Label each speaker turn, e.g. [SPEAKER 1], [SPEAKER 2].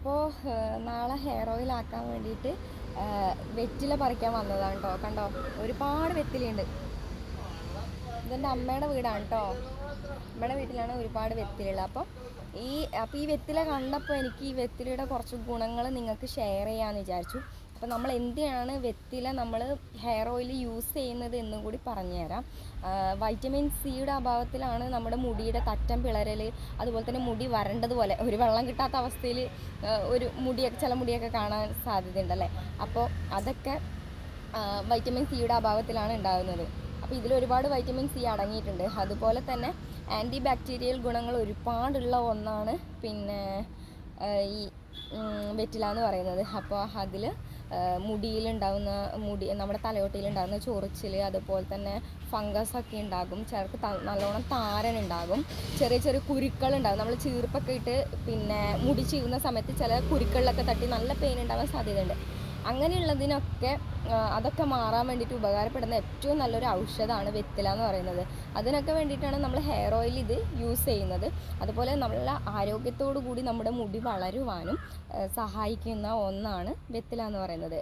[SPEAKER 1] അപ്പോൾ നാളെ hair oil ആക്കാൻ വേണ്ടിയിട്ട് വെറ്റില പറിക്കാൻ വന്നതാണ് കേട്ടോ കണ്ടോ? ഒരുപാട് വെത്തിലുണ്ട് ഇതെന്റെ അമ്മയുടെ വീടാണ് കേട്ടോ അമ്മയുടെ വീട്ടിലാണ് ഒരുപാട് വെറ്റിലുള്ളത് അപ്പോൾ ഈ അപ്പോൾ ഈ വെറ്റില കണ്ടപ്പോൾ എനിക്ക് ഈ വെറ്റിലയുടെ കുറച്ച് ഗുണങ്ങൾ നിങ്ങൾക്ക് ഷെയർ ചെയ്യാമെന്ന് വിചാരിച്ചു. അപ്പോൾ നമ്മൾ എന്തിനാണ് വെറ്റില നമ്മൾ ഹെയർ ഓയിൽ യൂസ് ചെയ്യുന്നത് എന്നും കൂടി പറഞ്ഞുതരാം. വൈറ്റമിൻ സിയുടെ അഭാവത്തിലാണ് നമ്മുടെ മുടിയുടെ തറ്റം പിളരൽ അതുപോലെ തന്നെ മുടി വരണ്ടതുപോലെ. ഒരു വെള്ളം കിട്ടാത്ത അവസ്ഥയിൽ ഒരു മുടിയൊക്കെ ചില മുടിയൊക്കെ കാണാൻ സാധ്യതയുണ്ടല്ലേ അപ്പോൾ അതൊക്കെ വൈറ്റമിൻ സിയുടെ അഭാവത്തിലാണ് ഉണ്ടാകുന്നത്. അപ്പോൾ ഇതിൽ ഒരുപാട് വൈറ്റമിൻ സി അടങ്ങിയിട്ടുണ്ട്. അതുപോലെ തന്നെ ആന്റി ബാക്ടീരിയൽ ഗുണങ്ങൾ ഒരുപാടുള്ള ഒന്നാണ് പിന്നെ ഈ വെറ്റില എന്ന് പറയുന്നത്. അപ്പോൾ അതിൽ മുടിയിലുണ്ടാകുന്ന മുടി നമ്മുടെ തലയോട്ടിയിലുണ്ടാകുന്ന ചൊറിച്ചിൽ അതുപോലെ തന്നെ ഫംഗസ് ഒക്കെ ഉണ്ടാകും. ചിലർക്ക് നല്ലോണം താരൻ ഉണ്ടാകും. ചെറിയ ചെറിയ കുരുക്കൾ ഉണ്ടാകും. നമ്മൾ ചീർപ്പൊക്കെ ഇട്ട് പിന്നെ മുടി ചീവുന്ന സമയത്ത് ചില കുരുക്കളിലൊക്കെ തട്ടി നല്ല പെയിൻ ഉണ്ടാകാൻ സാധ്യതയുണ്ട്. അങ്ങനെയുള്ളതിനൊക്കെ അതൊക്കെ മാറാൻ വേണ്ടിയിട്ട് ഉപകാരപ്പെടുന്ന ഏറ്റവും നല്ലൊരു ഔഷധമാണ് വെത്തില എന്ന് പറയുന്നത്. അതിനൊക്കെ വേണ്ടിയിട്ടാണ് നമ്മൾ ഹെയർ ഓയിൽ ഇത് യൂസ് ചെയ്യുന്നത്. അതുപോലെ നമ്മളെ ആരോഗ്യത്തോടു കൂടി നമ്മുടെ മുടി വളരുവാനും സഹായിക്കുന്ന ഒന്നാണ് വെത്തില എന്ന് പറയുന്നത്.